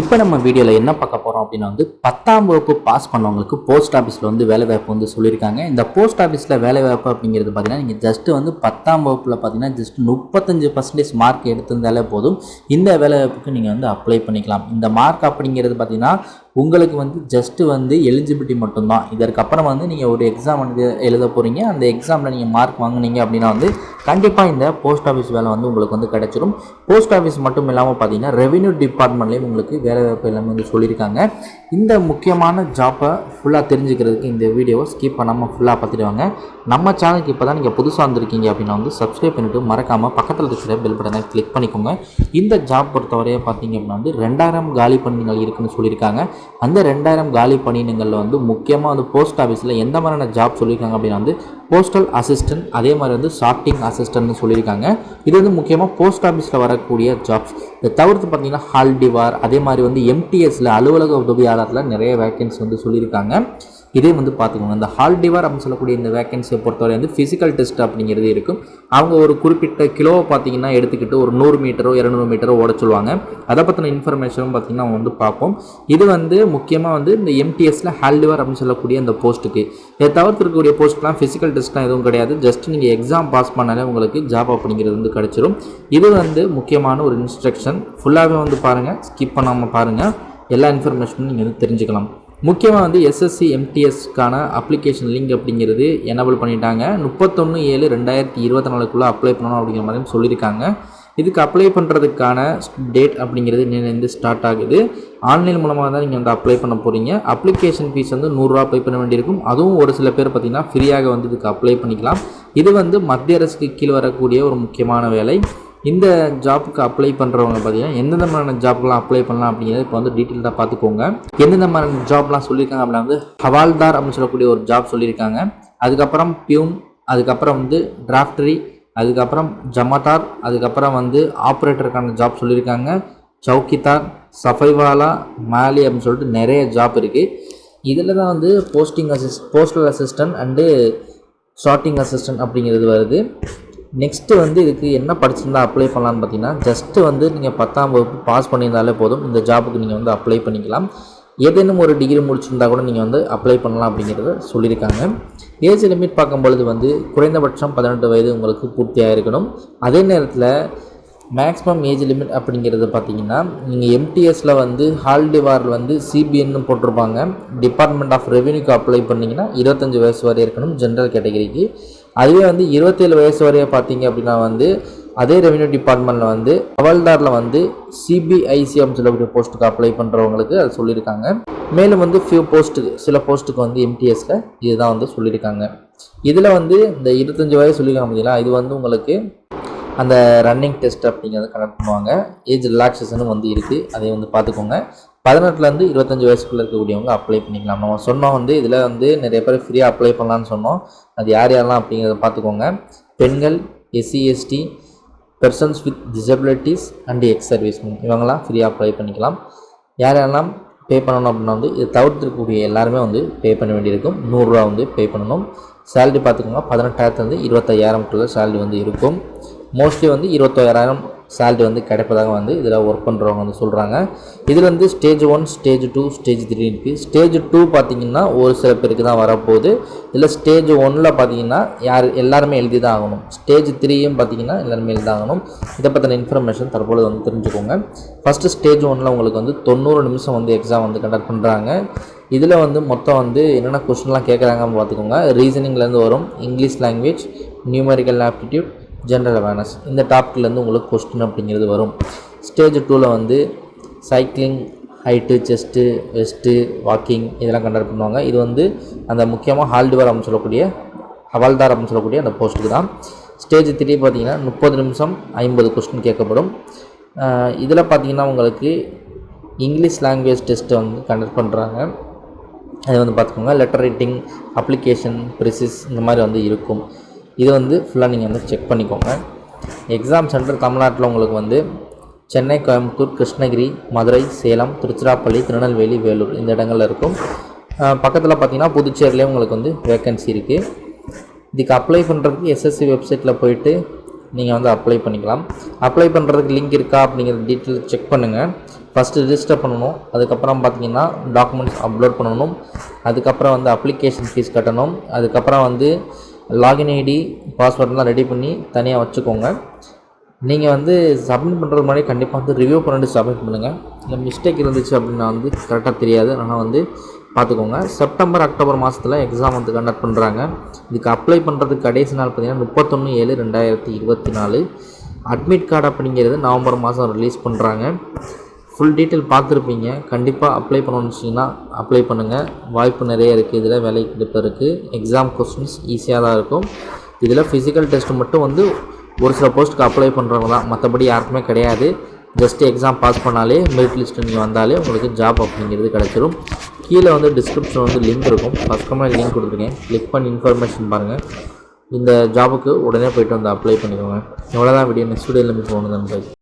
இப்போ நம்ம வீடியோவில் என்ன பார்க்க போகிறோம் அப்படின்னா வந்து பத்தாம் வகுப்பு பாஸ் பண்ணவங்களுக்கு போஸ்ட் ஆஃபீஸில் வந்து வேலைவாய்ப்பு வந்து சொல்லியிருக்காங்க. இந்த போஸ்ட் ஆஃபீஸில் வேலைவாய்ப்பு அப்படிங்கிறது பார்த்தீங்கன்னா நீங்கள் ஜஸ்ட்டு வந்து பத்தாம் வகுப்பில் பார்த்தீங்கன்னா ஜஸ்ட் முப்பத்தஞ்சு பர்சன்டேஜ் மார்க் எடுத்திருந்தாலே போதும். இந்த வேலைவாய்ப்புக்கு நீங்கள் வந்து அப்ளை பண்ணிக்கலாம். இந்த மார்க் அப்படிங்கிறது பார்த்தீங்கன்னா உங்களுக்கு வந்து ஜஸ்ட்டு வந்து எலிஜிபிலிட்டி மட்டும்தான். இதற்கப்புறம் வந்து நீங்கள் ஒரு எக்ஸாம் வந்து எழுத போகிறீங்க அந்த எக்ஸாமில் நீங்கள் மார்க் வாங்குனீங்க அப்படின்னா வந்து கண்டிப்பாக இந்த போஸ்ட் ஆஃபீஸ் வேலை வந்து உங்களுக்கு வந்து கிடைச்சிரும். போஸ்ட் ஆஃபீஸ் மட்டும் இல்லாமல் பார்த்தீங்கன்னா ரெவென்யூ டிபார்ட்மெண்ட்லேயும் உங்களுக்கு வேலை வாய்ப்பு எல்லாமே வந்து சொல்லியிருக்காங்க. இந்த முக்கியமான ஜாப்பை ஃபுல்லாக தெரிஞ்சுக்கிறதுக்கு இந்த வீடியோவை ஸ்கிப் பண்ணாமல் ஃபுல்லாக பார்த்துட்டு வாங்க. நம்ம சேனலுக்கு இப்போ தான் நீங்கள் புதுசாக வந்திருக்கீங்க அப்படின்னா வந்து சப்ஸ்கிரைப் பண்ணிவிட்டு மறக்காமல் பக்கத்தில் இருக்கிற பெல் பட்டனை கிளிக் பண்ணிக்கோங்க. இந்த ஜாப் பொறுத்தவரையை பார்த்தீங்க அப்படின்னா வந்து ரெண்டாயிரம் காலி பணிகள் இருக்குன்னு சொல்லியிருக்காங்க. அந்த ரெண்டாயிரம் காலி பணியிடங்களில் வந்து முக்கியமாக வந்து போஸ்ட் ஆஃபீஸில் எந்த மாதிரியான ஜாப் சொல்லியிருக்காங்க அப்படின்னா வந்து போஸ்டல் அசிஸ்டன்ட் அதே மாதிரி வந்து ஷார்ட்டிங் அசிஸ்டன்ட்னு சொல்லியிருக்காங்க. இது வந்து முக்கியமாக போஸ்ட் ஆஃபீஸில் வரக்கூடிய ஜாப்ஸ் இதை தவிர்த்து பார்த்தீங்கன்னா ஹால்டிவார் அதே மாதிரி வந்து எம்டிஎஸில் அலுவலக உதவியாளரில் நிறைய வேக்கன்சி வந்து சொல்லியிருக்காங்க. இதே வந்து பார்த்துக்கோங்க இந்த ஹால்டிவார் அப்படின்னு சொல்லக்கூடிய இந்த வேக்கன்சியை பொறுத்தவரை வந்து ஃபிசிக்கல் டெஸ்ட் அப்படிங்கிறது இருக்கும். அவங்க ஒரு குறிப்பிட்ட கிலோவை பார்த்தீங்கன்னா எடுத்துக்கிட்டு ஒரு நூறு மீட்டரோ இரநூறு மீட்டரோ ஓட சொல்லுவாங்க. அதை பற்றின இன்ஃபர்மேஷனும் பார்த்தீங்கன்னா அவங்க வந்து பார்ப்போம். இது வந்து முக்கியமாக வந்து இந்த எம்டிஎஸில் ஹால்டிவார் அப்படின்னு சொல்லக்கூடிய அந்த போஸ்ட்டுக்கு. இதை தவிர்த்து இருக்கக்கூடிய போஸ்ட்லாம் ஃபிசிக்கல் டெஸ்ட்லாம் எதுவும் கிடையாது. ஜஸ்ட் நீங்கள் எக்ஸாம் பாஸ் பண்ணாலே உங்களுக்கு ஜாப் அப்படிங்கிறது வந்து கிடச்சிரும். இது வந்து முக்கியமான ஒரு இன்ஸ்ட்ரக்ஷன் ஃபுல்லாகவே வந்து பாருங்கள் ஸ்கிப் பண்ணாமல் பாருங்கள் எல்லா இன்ஃபர்மேஷனும் நீங்கள் வந்து தெரிஞ்சுக்கலாம். முக்கியமாக வந்து எஸ்எஸ்சி எம்டிஎஸ்க்கான அப்ளிகேஷன் லிங்க் அப்படிங்கிறது எனபிள் பண்ணிட்டாங்க. முப்பத்தொன்று ஏழு ரெண்டாயிரத்தி இருபத்தி நாலுக்குள்ளே அப்ளை பண்ணணும் அப்படிங்கிற மாதிரி சொல்லியிருக்காங்க. இதுக்கு அப்ளை பண்ணுறதுக்கான டேட் அப்படிங்கிறது இன்னிலேருந்து ஸ்டார்ட் ஆகுது. ஆன்லைன் மூலமாக தான் நீங்கள் வந்து அப்ளை பண்ண போகிறீங்க அப்ளிகேஷன் ஃபீஸ் வந்து நூறுரூவா பே பண்ண வேண்டியிருக்கும். அதுவும் ஒரு சில பேர் பார்த்திங்கன்னா ஃப்ரீயாக வந்து இதுக்கு அப்ளை பண்ணிக்கலாம். இது வந்து மத்திய அரசுக்கு கீழ் வரக்கூடிய ஒரு முக்கியமான வேலை. இந்த ஜாப்புக்கு அப்ளை பண்ணுறவங்க பார்த்தீங்கன்னா எந்தெந்த மாதிரியான ஜாப்லாம் அப்ளை பண்ணலாம் அப்படிங்கிறத இப்போ வந்து டீட்டெயிலாக பார்த்துக்கோங்க எந்தெந்த மாதிரியான ஜாப்லாம் சொல்லியிருக்காங்க அப்படின்னா வந்து ஹவால்தார் அப்படின்னு சொல்லக்கூடிய ஒரு ஜாப் சொல்லியிருக்காங்க. அதுக்கப்புறம் பியூன் அதுக்கப்புறம் வந்து டிராஃப்டரி அதுக்கப்புறம் ஜமாதார் அதுக்கப்புறம் வந்து ஆப்ரேட்டருக்கான ஜாப் சொல்லியிருக்காங்க. சௌக்கிதார் சஃபைவாலா மாலி அப்படின்னு சொல்லிட்டு நிறைய ஜாப் இருக்குது இதில் தான் வந்து posting Aziz postal assistant and sorting assistant அப்படிங்கிறது வருது. நெக்ஸ்ட்டு வந்து இதுக்கு என்ன படிச்சிருந்தா அப்ளை பண்ணலான்னு பார்த்தீங்கன்னா ஜஸ்ட்டு வந்து நீங்கள் பத்தாம் வகுப்பு பாஸ் பண்ணியிருந்தாலே போதும். இந்த ஜாபுக்கு நீங்கள் வந்து அப்ளை பண்ணிக்கலாம். ஏதேனும் ஒரு டிகிரி முடிச்சிருந்தா கூட நீங்கள் வந்து அப்ளை பண்ணலாம் அப்படிங்கிறத சொல்லியிருக்காங்க. ஏஜ் லிமிட் பார்க்கும்பொழுது வந்து குறைந்தபட்சம் பதினெட்டு வயது உங்களுக்கு பூர்த்தியாக இருக்கணும் அதே நேரத்தில் மேக்ஸிமம் ஏஜ் லிமிட் அப்படிங்கிறது பார்த்தீங்கன்னா நீங்கள் எம்டிஎஸில் வந்து ஹால்டிவாரில் வந்து சிபிஎன்னு போட்டிருப்பாங்க. டிபார்ட்மெண்ட் ஆஃப் ரெவென்யூக்கு அப்ளை பண்ணிங்கன்னா இருபத்தஞ்சி வயசு வரை இருக்கணும் ஜென்ரல் கேட்டகரிக்கு அதுவே வந்து இருபத்தேழு வயசு வரையும் பார்த்தீங்க அப்படின்னா வந்து அதே ரெவென்யூ டிபார்ட்மெண்ட்டில் வந்து ஹவல்தாரில் வந்து சிபிஐசி அப்படின்னு சொல்லக்கூடிய போஸ்ட்டுக்கு அப்ளை பண்ணுறவங்களுக்கு அது சொல்லியிருக்காங்க. மேலும் வந்து ஃபியூ போஸ்ட்டுக்கு சில போஸ்ட்டுக்கு வந்து எம்டிஎஸில் இதுதான் வந்து சொல்லியிருக்காங்க. இதில் வந்து இந்த இருபத்தஞ்சி வயசு சொல்லியிருக்காங்க பார்த்தீங்களா? இது வந்து உங்களுக்கு அந்த ரன்னிங் டெஸ்ட் அப்படிங்கிறத கனெக்ட் பண்ணுவாங்க. ஏஜ் ரிலாக்ஸேஷனும் வந்து இருக்குது அதை வந்து பார்த்துக்கோங்க. பதினெட்டுலேருந்து இருபத்தஞ்சி வயசுக்குள்ளே இருக்கக்கூடியவங்க அப்ளை பண்ணிக்கலாம். நம்ம சொன்னோம் வந்து இதில் வந்து நிறைய பேர் ஃப்ரீயாக அப்ளை பண்ணலான்னு சொன்னோம். அது யார் யாரெல்லாம் அப்படிங்கிறத பார்த்துக்கோங்க. பெண்கள் SC ST persons with disabilities and ex service இவங்கெல்லாம் ஃப்ரீயாக அப்ளை பண்ணிக்கலாம். யார் யாரெல்லாம் பே பண்ணணும் அப்படின்னா வந்து இதை தவிர்த்துருக்கக்கூடிய எல்லாருமே வந்து பே பண்ண வேண்டியிருக்கும். நூறுரூவா வந்து பே பண்ணணும். சேலரி பார்த்துக்கோங்க. பதினெட்டாயிரத்துலேருந்து இருபத்தையாயிரம்குள்ளே சேலரி வந்து இருக்கும். மோஸ்ட்லி வந்து இருபத்தாயிரம் சேலரி வந்து கிடைப்பதாக வந்து இதில் ஒர்க் பண்ணுறவங்க வந்து சொல்கிறாங்க இதில் வந்து stage one stage two stage three இருக்குது ஸ்டேஜ் டூ பார்த்தீங்கன்னா ஒரு சில பேருக்கு தான் வரப்போகுது. இதில் ஸ்டேஜ் ஒன்னில் பார்த்தீங்கன்னா யார் எல்லாருமே எழுதி தான் ஆகணும் ஸ்டேஜ் த்ரீயும் பார்த்தீங்கன்னா எல்லாருமே எழுதி ஆகணும். இதை பற்றின இன்ஃபர்மேஷன் தற்போது வந்து தெரிஞ்சுக்கோங்க. ஃபஸ்ட்டு ஸ்டேஜ் ஒன்னில் உங்களுக்கு வந்து தொண்ணூறு நிமிஷம் வந்து எக்ஸாம் வந்து கண்டக்ட் பண்ணுறாங்க இதில் வந்து மொத்தம் வந்து என்னென்ன கொஸ்டின்லாம் கேட்குறாங்கன்னு பார்த்துக்கோங்க. ரீசனிங்லேருந்து வரும். English language numerical aptitude general awareness இந்த டாப்பிக்லேருந்து உங்களுக்கு கொஸ்டின் அப்படிங்கிறது வரும். ஸ்டேஜ் டூவில் வந்து cycling height chest waist walking இதெல்லாம் கண்டக்ட் பண்ணுவாங்க. இது வந்து அந்த முக்கியமாக ஹால்டுவர் அப்படின்னு சொல்லக்கூடிய ஹவால்தார் அப்படின்னு சொல்லக்கூடிய அந்த போஸ்ட்டுக்கு தான். ஸ்டேஜ் த்ரீ பார்த்தீங்கன்னா முப்பது நிமிஷம் ஐம்பது கொஸ்டின் கேட்கப்படும். இதில் பார்த்தீங்கன்னா உங்களுக்கு இங்கிலீஷ் லாங்குவேஜ் டெஸ்ட்டை வந்து கண்டக்ட் பண்ணுறாங்க அது வந்து பார்த்துக்கோங்க. லெட்டர் ரைட்டிங் அப்ளிகேஷன் ப்ரிசிஸ் இந்த மாதிரி வந்து இருக்கும். இது வந்து ஃபுல்லாக நீங்கள் வந்து செக் பண்ணிக்கோங்க. எக்ஸாம் சென்டர் தமிழ்நாட்டில் உங்களுக்கு வந்து சென்னை கோயம்புத்தூர் கிருஷ்ணகிரி மதுரை சேலம் திருச்சிராப்பள்ளி திருநெல்வேலி வேலூர் இந்த இடங்கள்ல இருக்கும். பக்கத்தில் பார்த்தீங்கன்னா புதுச்சேரியிலே உங்களுக்கு வந்து வேக்கன்சி இருக்குது இதுக்கு அப்ளை பண்ணுறதுக்கு எஸ்எஸ்சி வெப்சைட்டில் போயிட்டு நீங்கள் வந்து அப்ளை பண்ணிக்கலாம். அப்ளை பண்ணுறதுக்கு லிங்க் இருக்கா அப்படிங்கிற டீட்டெயில் செக் பண்ணுங்கள் ஃபஸ்ட்டு ரிஜிஸ்டர் பண்ணணும். அதுக்கப்புறம் பார்த்தீங்கன்னா டாக்குமெண்ட்ஸ் அப்லோட் பண்ணணும். அதுக்கப்புறம் வந்து அப்ளிகேஷன் ஃபீஸ் கட்டணும். அதுக்கப்புறம் வந்து லாகின் ஐடி பாஸ்வேர்ட்லாம் ரெடி பண்ணி தனியாக வச்சுக்கோங்க. நீங்கள் வந்து சப்மிட் பண்ணுறது முன்னாடி கண்டிப்பாக வந்து ரிவ்யூ பண்ணிட்டு சப்மிட் பண்ணுங்கள் இல்லை மிஸ்டேக் இருந்துச்சு அப்படின்னா வந்து கரெக்டாக தெரியாது. ஆனால் வந்து பார்த்துக்கோங்க. செப்டம்பர் அக்டோபர் மாதத்தில் எக்ஸாம் வந்து கண்டக்ட் பண்ணுறாங்க இதுக்கு அப்ளை பண்ணுறதுக்கு கடைசி நாள் பார்த்தீங்கன்னா முப்பத்தொன்று ஏழு ரெண்டாயிரத்தி இருபத்தி நாலு. அட்மிட் கார்டு அப்படிங்கிறது நவம்பர் மாதம் ரிலீஸ் பண்ணுறாங்க ஃபுல் டீட்டெயில் பார்த்துருப்பீங்க. கண்டிப்பாக அப்ளை பண்ணணும்னு அப்ளை பண்ணுங்கள் வாய்ப்பு நிறைய இருக்குது இதில் வேலை இருக்குது எக்ஸாம் கொஸ்டின்ஸ் ஈஸியாக தான் இருக்கும். இதில் ஃபிசிக்கல் டெஸ்ட் மட்டும் வந்து ஒரு சில போஸ்ட்டுக்கு அப்ளை பண்ணுறவங்க தான். மற்றபடி யாருக்குமே கிடையாது. ஜஸ்ட் எக்ஸாம் பாஸ் பண்ணாலே மெரிட் லிஸ்ட்டு நீங்கள் வந்தாலே உங்களுக்கு ஜாப் அப்படிங்கிறது கிடச்சிரும். கீழே வந்து டிஸ்கிரிப்ஷன் வந்து லிங்க் இருக்கும். ஃபஸ்ட் கமெண்ட் லிங்க் கொடுத்துருக்கேன் கிளிக் பண்ணி இன்ஃபர்மேஷன் பாருங்கள் இந்த ஜாபுக்கு உடனே போயிட்டு வந்து அப்ளை பண்ணிக்கோங்க. இவ்வளோதான் வீடியோ நெக்ஸ்ட் வீடியோவில் ஒன்று பண்ணுங்க